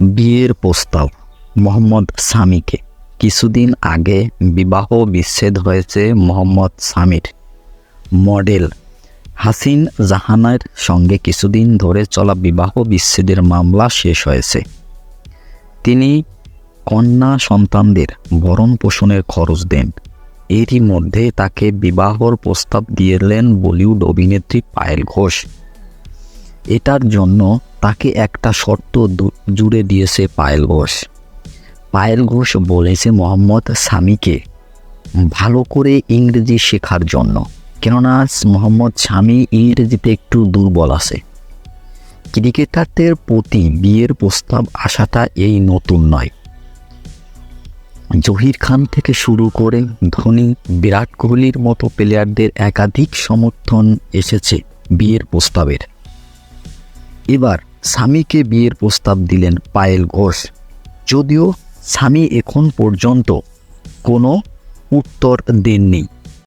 বিয়ের প্রস্তাব মোহাম্মদ সামিকে। কিছুদিন আগে বিবাহ বিচ্ছেদ হয়েছে মোহাম্মদ সামির। মডেল হাসিন জাহানের সঙ্গে কিছুদিন ধরে চলা বিবাহ বিচ্ছেদের মামলা শেষ হয়েছে। তিনি কন্যা সন্তানদের ভরণ পোষণের খরচ দেন। এরই মধ্যে তাকে বিবাহর প্রস্তাব দিয়েলেন বলিউড অভিনেত্রী পায়েল ঘোষ। এটার জন্য তাকে একটা শর্ত জুড়ে দিয়েছে পায়েল ঘোষ। পায়েল ঘোষ বলেছে মোহাম্মদ স্বামীকে ভালো করে ইংরেজি শেখার জন্য। কেননা মোহাম্মদ স্বামী ইংরেজিতে একটু দুর্বল আছে। ক্রিকেটারদের প্রতি বিয়ের প্রস্তাব আসাটা এই নতুন নয়। জহির খান থেকে শুরু করে ধোনি, বিরাট কোহলির মতো প্লেয়ারদের একাধিক সমর্থন এসেছে বিয়ের প্রস্তাবের। এবার স্বামীকে বিয়ের প্রস্তাব দিলেন পায়েল ঘোষ। যদিও স্বামী এখন পর্যন্ত কোনো উত্তর দেননি।